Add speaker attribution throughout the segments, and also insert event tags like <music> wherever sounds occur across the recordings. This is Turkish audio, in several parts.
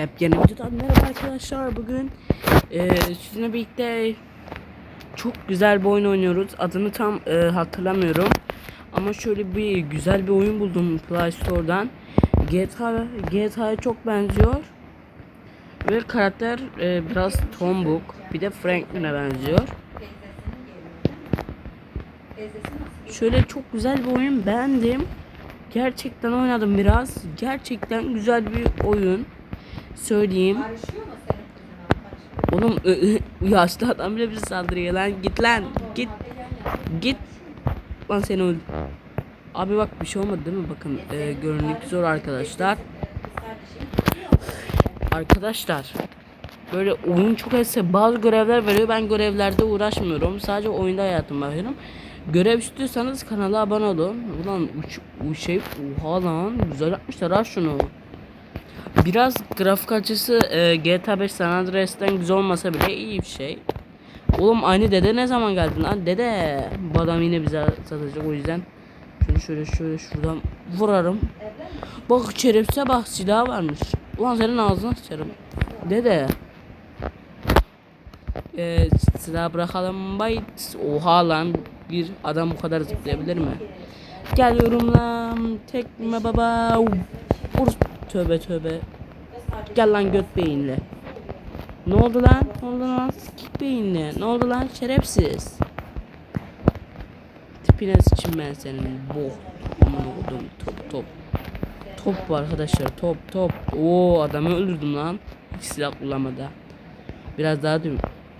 Speaker 1: Yepyeni videodan merhaba arkadaşlar. Bugün e, sizinle birlikte çok güzel bir oyun oynuyoruz. Adını tam e, hatırlamıyorum. Ama şöyle bir güzel bir oyun buldum Play Store'dan. GTA GTA'ya çok benziyor. Ve karakter e, biraz tombuk. Bir de Franklin'e benziyor. Şöyle çok güzel bir oyun beğendim. Gerçekten oynadım biraz. Gerçekten güzel bir oyun. Söyleyeyim. Oğlum yaşlı adam bile bize saldırıyor lan. Git lan. Git. Git. Lan seni öldü. Abi bak bir şey olmadı değil mi? Bakın e, görünük zor arkadaşlar. Arkadaşlar. Böyle oyun çok etse bazı görevler veriyor. Ben görevlerde uğraşmıyorum. Sadece oyunda hayatım bakıyorum. Görev istiyorsanız kanala abone olun. Ulan uç, bu şey oha lan güzel yapmışlar ha şunu. Biraz grafik açısı e, GTA 5 San Andreas'tan güzel olmasa bile iyi bir şey. Oğlum aynı dede ne zaman geldin lan dede? Bu adam yine bize satacak o yüzden. Şöyle şöyle şöyle şuradan vurarım. Bak şerefsize bak silah varmış. Ulan senin ağzına sıçarım. Dede. Ee, silah bırakalım bayt. Oha lan bir adam bu kadar zıplayabilir mi? Geliyorum lan tekme baba. Vur. Tövbe tövbe. Gel lan göt beyinli. Ne oldu lan? Ne oldu lan? Sikik beyinli. Ne oldu lan? Şerefsiz. Tipine sıçayım ben senin. Boh. Aman oğlum top top. Top bu arkadaşlar top top. Oo adamı öldürdüm lan. Hiç silah kullanmadı. Biraz daha düm.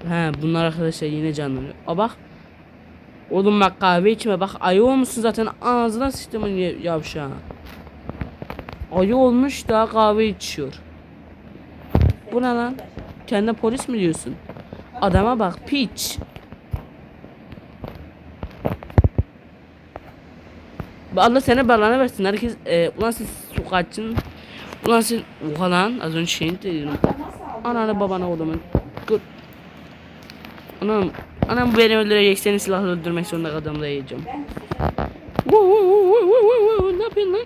Speaker 1: He bunlar arkadaşlar yine canlanıyor. A bak. Oğlum bak kahve içme bak ayı olmuşsun zaten ağzına sıçtım yavşağı. Ayı olmuş daha kahve içiyor. Bu ne lan? Kendine polis mi diyorsun? Adama bak piç. Allah sana belanı versin. Herkes e, ulan siz sokakçın ulan siz oha lan az önce şeyini dedim. Ananı babana oğlumun. Gır. Anam anam beni öldürecek seni silahla öldürmek zorunda yiyeceğim. Vuu, vuu, vuu, Ne yapıyorsun lan?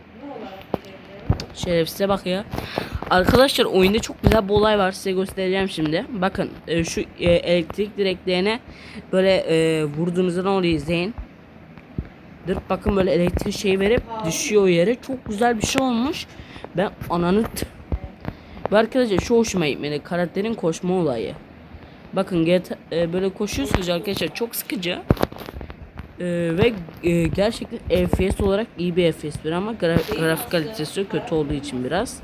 Speaker 1: Şerefsize bak ya. Arkadaşlar oyunda çok güzel bir olay var size göstereceğim şimdi. Bakın e, şu e, elektrik direklerine böyle e, vurduğunuzda ne oluyor izleyin. Dur bakın böyle elektrik şeyi verip düşüyor yere. Çok güzel bir şey olmuş. Ben ananı Ve arkadaşlar şu hoşuma gitmedi. Karakterin koşma olayı. Bakın GTA, e, böyle koşuyorsunuz arkadaşlar çok sıkıcı. E, ve e, gerçekten FPS olarak iyi bir FPS bir ama gra- grafik kalitesi kötü olduğu için biraz.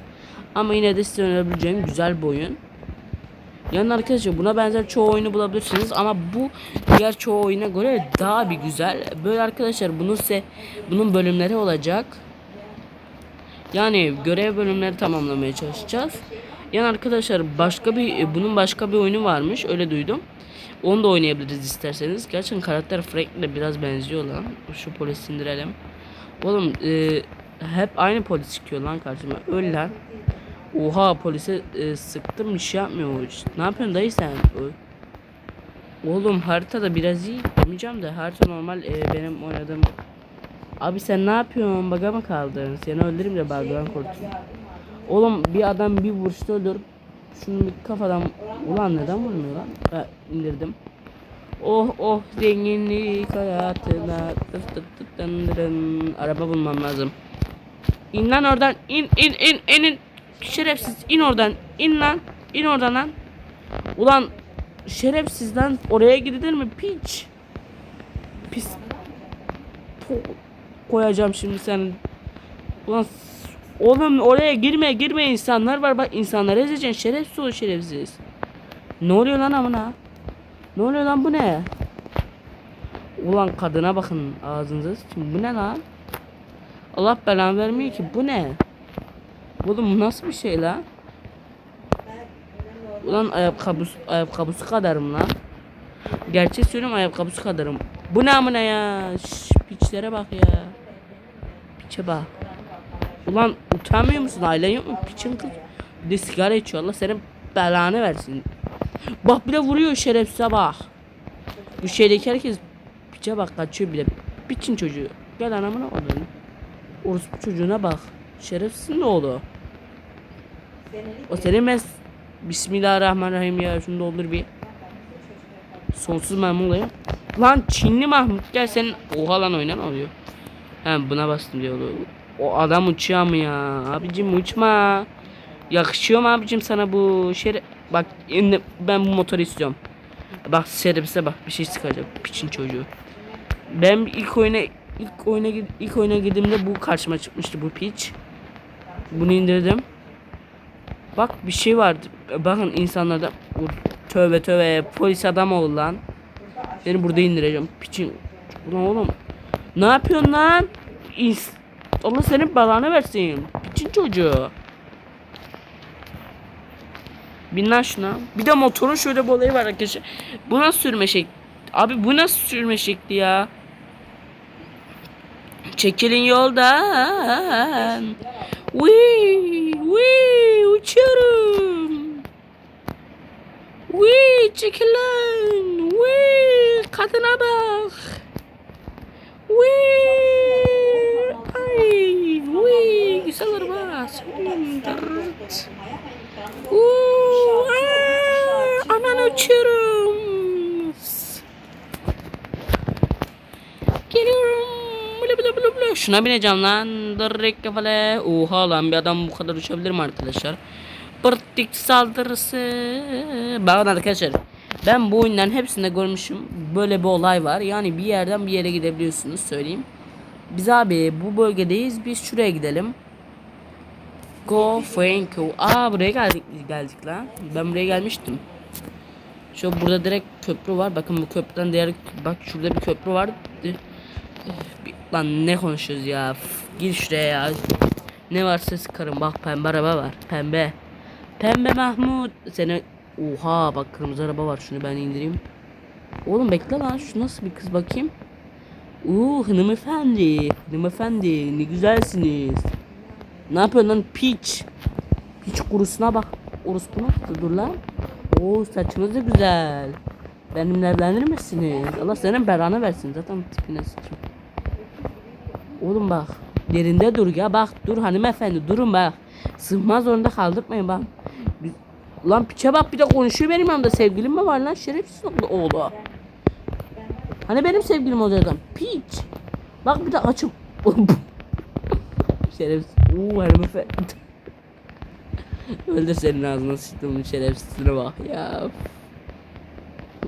Speaker 1: Ama yine de size önerebileceğim güzel bir oyun. Yani arkadaşlar buna benzer çoğu oyunu bulabilirsiniz ama bu diğer çoğu oyuna göre daha bir güzel. Böyle arkadaşlar bunun size bunun bölümleri olacak. Yani görev bölümleri tamamlamaya çalışacağız. Yani arkadaşlar başka bir bunun başka bir oyunu varmış öyle duydum. Onu da oynayabiliriz isterseniz. Gerçekten karakter Franklin'e biraz benziyor lan. Şu polisi indirelim. Oğlum e, hep aynı polis çıkıyor lan karşıma. Öl lan. Oha polise e, sıktım bir şey yapmıyor. Ne yapıyorsun dayı sen? Oğlum haritada biraz iyi. Demeyeceğim de harita normal e, benim oynadığım. Abi sen ne yapıyorsun? Baga mı kaldın? Seni öldürürüm de bagadan kurtul. Oğlum bir adam bir vuruşta öldür. Şunu bir kafadan... Ulan neden vurmuyor lan? Ha, indirdim. Oh oh zenginlik hayatına tıf tıf tıf dındırın. Araba bulmam lazım. İn lan oradan in in in in in. Şerefsiz in oradan in lan in oradan lan. Ulan şerefsiz lan oraya gidilir mi piç? Pis. Po- koyacağım şimdi senin. Ulan oğlum oraya girme girme insanlar var bak insanlar ezeceksin şerefsiz ol şerefsiz. Ne oluyor lan amına? Ne oluyor lan bu ne? Ulan kadına bakın ağzınıza sıçın. Bu ne lan? Allah belanı vermiyor ki. Bu ne? Oğlum bu nasıl bir şey lan? Ulan ayakkabısı, ayakkabısı kadarım lan. Gerçek söylüyorum ayakkabısı kadarım. Bu ne amına ya? Şş, piçlere bak ya. Piçe bak. Ulan utanmıyor musun? Ailen yok mu? Piçin kız. Bir de sigara içiyor. Allah senin belanı versin. Bak bile vuruyor şerefsize bak. Bu şeydeki herkes piçe bak kaçıyor bile. Piçin çocuğu. Gel anamına oğlum. Orospu çocuğuna bak. Şerefsizin ne oldu? O senin ben Bismillahirrahmanirrahim ya şunu doldur bir. Sonsuz mermi olayım. Lan Çinli Mahmut gel senin oha lan oynan oluyor. He buna bastım diyor. O adam uçuyor mu ya? Abicim uçma. Yakışıyor mu abicim sana bu şere... Bak ben bu motoru istiyorum. Bak şerefsize bak bir şey sıkacak piçin çocuğu. Ben ilk oyuna ilk oyuna ilk oyuna girdiğimde bu karşıma çıkmıştı bu piç. Bunu indirdim. Bak bir şey vardı. Bakın insanlarda Ur, tövbe tövbe polis adam ol lan. Seni burada indireceğim. Piçin. Ulan oğlum. Ne yapıyorsun lan? İns Allah senin belanı versin. Piçin çocuğu. Bin lan şuna. Bir de motorun şöyle bir olayı var arkadaşlar. Bu nasıl sürme şekli? Abi bu nasıl sürme şekli ya? Çekilin yoldan. Wii, wii, uçuyorum. Wii, çekilin. Wii, kadına bak. Wii, wii, güzel araba. Senin dırırt. Uuu, aman uçuyorum. Geliyorum. Bla bla bla bla. Şuna bineceğim lan. Direkt kafalı. Oha lan bir adam bu kadar uçabilir mi arkadaşlar? Pırtik saldırısı. Bakın arkadaşlar. Ben bu oyunların hepsinde görmüşüm. Böyle bir olay var. Yani bir yerden bir yere gidebiliyorsunuz söyleyeyim. Biz abi bu bölgedeyiz. Biz şuraya gidelim. Go Franco. Aa buraya geldik geldik lan. Ben buraya gelmiştim. Şu burada direkt köprü var. Bakın bu köprüden diğer bak şurada bir köprü var. Lan ne konuşuyoruz ya? Gir şuraya ya. Ne varsa sıkarım. Bak pembe araba var. Pembe. Pembe Mahmut. Seni Oha bak kırmızı araba var. Şunu ben indireyim. Oğlum bekle lan. Şu nasıl bir kız bakayım. Uuu hanımefendi. Hanımefendi ne güzelsiniz. Ne yapıyorsun lan piç? Piç kurusuna bak. Orospuna dur lan. Oo saçınız da güzel. Benimle evlenir misiniz? Allah senin belanı versin zaten tipine sıçayım. Oğlum bak. Yerinde dur ya bak dur hanımefendi durun bak. Sığmaz zorunda kaldırmayın bak. Lan piçe bak bir de konuşuyor benim yanımda sevgilim mi var lan şerefsiz oğlu. Hani benim sevgilim olacaktım. Piç. Bak bir de açıp. <laughs> Şerefsiz. Uuu hanımefendi. <laughs> Öldür senin ağzına sıçtım şerefsizine bak ya.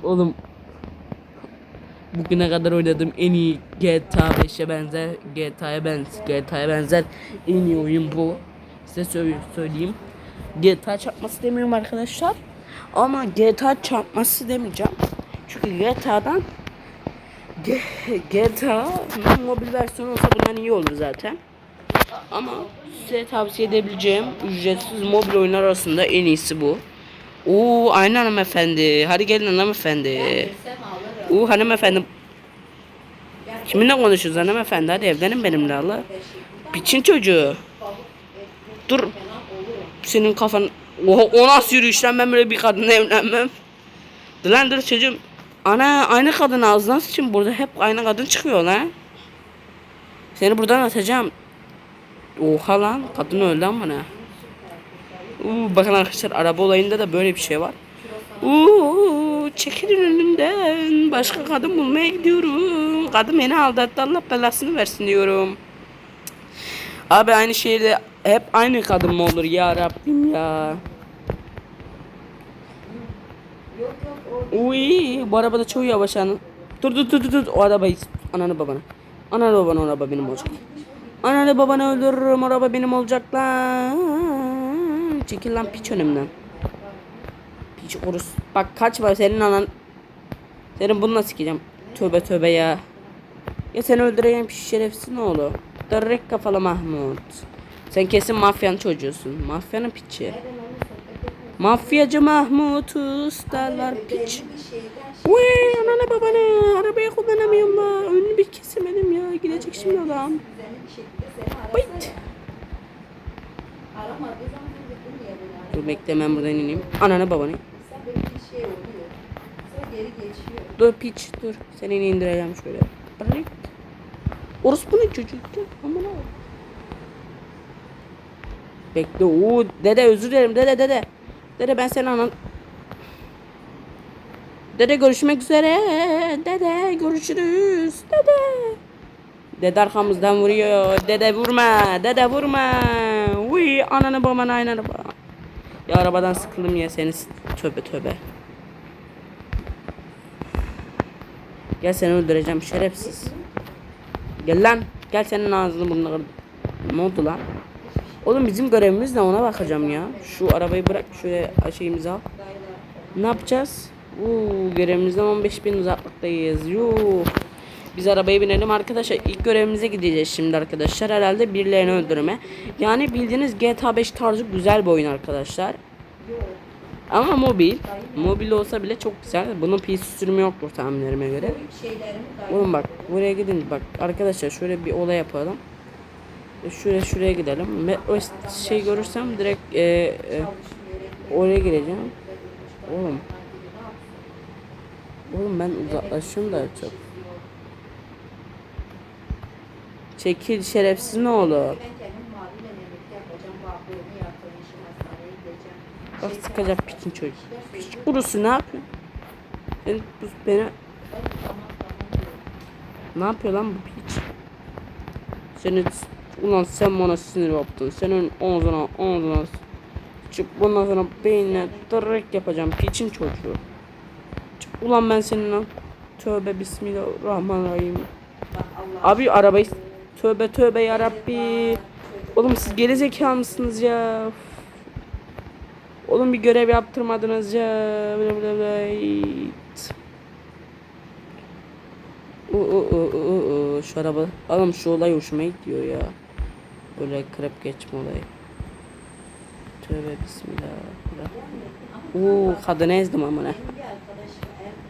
Speaker 1: Oğlum. Bugüne kadar oynadığım en iyi GTA 5'e benzer. GTA'ya benzer. GTA'ya benzer en iyi oyun bu. Size söyle- söyleyeyim. GTA çarpması demiyorum arkadaşlar. Ama GTA çarpması demeyeceğim. Çünkü GTA'dan GTA mobil versiyonu olsa bundan iyi olur zaten. Ama size tavsiye edebileceğim ücretsiz mobil oyunlar arasında en iyisi bu. Oo aynı hanımefendi. Hadi gelin hanımefendi. Oo hanımefendi. Kiminle konuşuyoruz hanımefendi? Hadi evlenin benimle Allah. Biçin çocuğu. Dur. Senin kafan... Oha, o nasıl yürüyüş lan ben böyle bir kadınla evlenmem. Dur lan dur çocuğum. Ana aynı kadın ağzından sıçın burada hep aynı kadın çıkıyor lan. Seni buradan atacağım. Oha lan kadın öldü ama ne? Uuu bakın arkadaşlar araba olayında da böyle bir şey var. Uuu çekilin önümden. Başka kadın bulmaya gidiyorum. Kadın beni aldattı Allah belasını versin diyorum. Abi aynı şehirde hep aynı kadın mı olur ya Rabbim ya. Uy bu arabada çok yavaş anı. Dur dur dur dur dur o arabayı ananı babanı. Ananı babanı o araba benim olacak. Ananı babanı öldürürüm araba benim olacak lan. Çekil lan piç önümden. Piç orus. Bak kaçma senin anan. Senin bununla sikeceğim. Tövbe tövbe ya. Ya seni öldüreyim piç şerefsiz ne olur. Dırrek kafalı Mahmut. Sen kesin mafyanın çocuğusun. Mafyanın piçi. Mafyacı Mahmut ustalar piç. Uy ananı babanı arabayı kullanamıyorum la. Önünü bir kesemedim ya. Gidecek şimdi adam. Wait. Dur bekle ben buradan ineyim. Ananı babanı. Dur piç dur. Seni indireceğim şöyle. Bırak. Orospu ne çocuk? Aman ha. Bekle. Oo dede özür dilerim dede dede. Dede ben seni anan. Dede görüşmek üzere. Dede görüşürüz. Dede. Dede arkamızdan vuruyor. Dede vurma. Dede vurma. Uy ananı babanı aynanı baba. Ya arabadan sıkıldım ya seni. Tövbe tövbe. Gel seni öldüreceğim şerefsiz. Gel lan. Gel senin ağzını burnunu. Ne oldu lan? Oğlum bizim görevimiz ne ona bakacağım ya. Şu arabayı bırak şöyle şeyimizi al. Ne yapacağız? Uuu görevimizden 15 bin uzaklıktayız. Yuh. Biz arabaya binelim arkadaşlar. İlk görevimize gideceğiz şimdi arkadaşlar. Herhalde birilerini öldürme. Yani bildiğiniz GTA 5 tarzı güzel bir oyun arkadaşlar. Ama mobil. Mobil olsa bile çok güzel. Bunun PC sürümü yoktur tahminlerime göre. Oğlum bak buraya gidin bak arkadaşlar şöyle bir olay yapalım. Şuraya şuraya gidelim. Ve o şey görürsem direkt e, e, oraya gireceğim. Oğlum. Oğlum ben uzaklaşıyorum da çok. Çekil şerefsiz ne olur. Bak sıkacak piçin çocuk. Piç kurusu ne yapıyor? Ben, bu, beni... Ne yapıyor lan bu piç? Seni... Ulan sen bana sinir yaptın. Senin ağzına ağzına... Çık bundan sonra beynine direkt yapacağım piçin çocuğu. Çık ulan ben senin lan. Tövbe bismillahirrahmanirrahim. Abi arabayı... Tövbe tövbe yarabbi. Oğlum siz geri zekalı mısınız ya? Oğlum bir görev yaptırmadınız ya. Şu araba. Oğlum şu olay hoşuma gidiyor ya. Böyle krep geçme olayı. Tövbe bismillah. Uuu kadını ezdim amına.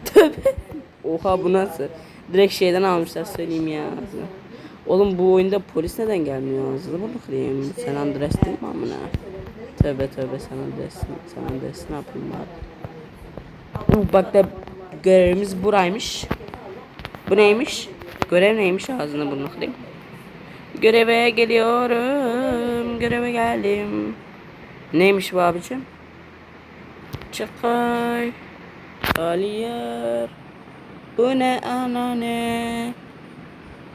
Speaker 1: Tövbe. Oha bu nasıl? Direkt şeyden almışlar söyleyeyim ya. Oğlum bu oyunda polis neden gelmiyor ağzını bunu kırayım. Sen Andres değil mi amına? Tövbe tövbe sen Andres. Sen Andres ne yapayım? Uh, bak da görevimiz buraymış. Bu neymiş? Görev neymiş ağzını bunu kırayım. Göreve geliyorum. Göreve geldim. Neymiş bu abicim? Çıkay. Aliyar. Bu ne ana ne?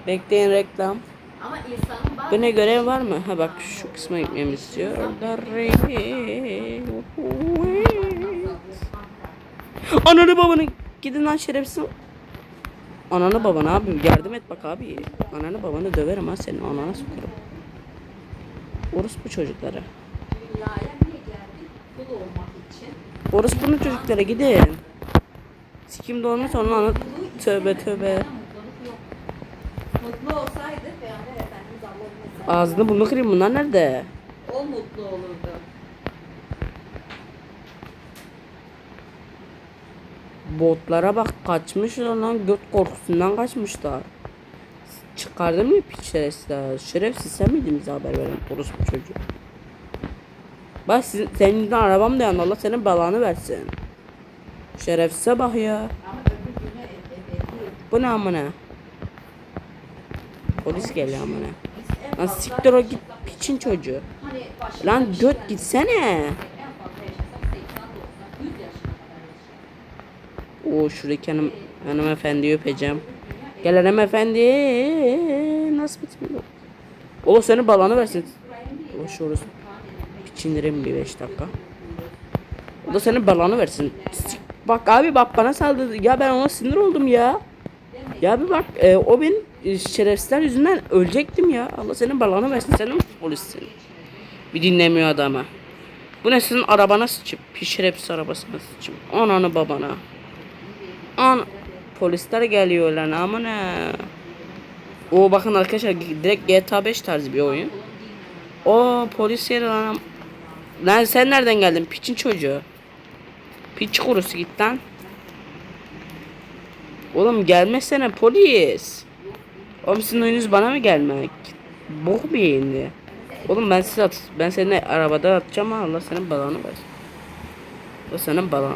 Speaker 1: Bekleyin reklam.
Speaker 2: Ama insanın bazı
Speaker 1: Bu ne görev var mı? Ha bak şu kısma gitmemi istiyor. Ananı babanı gidin lan şerefsiz. Ananı babanı abi yardım et bak abi. Ananı babanı döverim ha senin anana sokarım. Orospu
Speaker 2: için.
Speaker 1: Orospu'nun çocuklara gidin. Sikim doğmuş sonra anlat. Tövbe tövbe.
Speaker 2: Mutlu olsaydı Peygamber Efendimiz Allah'ın
Speaker 1: Ağzını bunu kırayım bunlar nerede?
Speaker 2: o mutlu olurdu.
Speaker 1: Botlara bak kaçmışlar lan göt korkusundan kaçmışlar. Çıkardın mı piç şerefsizler? Şerefsiz sen miydin bize haber veren orospu çocuğu? Bak sizin, senin yüzünden arabam da yandı Allah senin belanı versin. Şerefsize bak ya. Bu ne amına? Polis geliyor amına. Lan siktir o git piçin çocuğu. Lan göt gitsene. Oo şuradaki hanım, hanımefendiyi öpeceğim. Gel hanımefendi. Nasıl bitmiyor? O senin balanı versin. O şu orası. Piçindirim bir beş dakika. O da senin balanı versin. Bak abi bak bana saldırdı. Ya ben ona sinir oldum ya. Ya bir bak e, o ben e, şerefsizler yüzünden ölecektim ya. Allah senin balanı versin. Sen polissin? Bir dinlemiyor adama. Bu ne sizin arabana sıçıp. Pis şerefsiz arabasına sıçıp. Ananı babana. An polisler geliyor lan amına. O bakın arkadaşlar direkt GTA 5 tarzı bir oyun. O polis yeri lan. Lan sen nereden geldin piçin çocuğu? Piç kurusu git lan. Oğlum gelmesene polis. Oğlum sizin oyununuz bana mı gelmek? Bok bir yayindi. Oğlum ben size at ben seni arabada atacağım Allah senin balanı versin. Allah senin balan.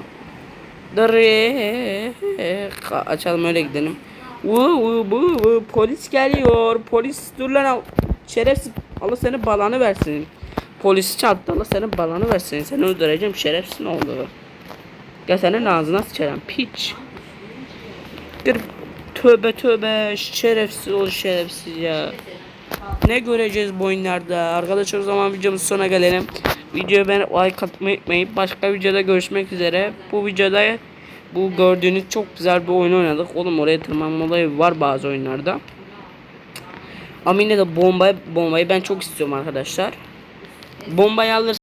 Speaker 1: Açalım öyle gidelim. Vuu bu bu polis geliyor. Polis dur lan al. Şerefsiz. Allah senin balanı versin. polisi çarptı Allah senin balanı versin. Seni öldüreceğim şerefsiz ne oldu? Gel senin ağzına sıçarım piç. Bir tövbe tövbe şerefsiz ol şerefsiz ya. Ne göreceğiz bu oyunlarda? Arkadaşlar o zaman videomuzun sonuna gelelim. Videoya ben like atmayı unutmayın. Başka videoda görüşmek üzere. Bu videoda bu gördüğünüz çok güzel bir oyun oynadık. Oğlum oraya tırmanma olayı var bazı oyunlarda. Ama de bombayı, bombayı ben çok istiyorum arkadaşlar. Bombayı alır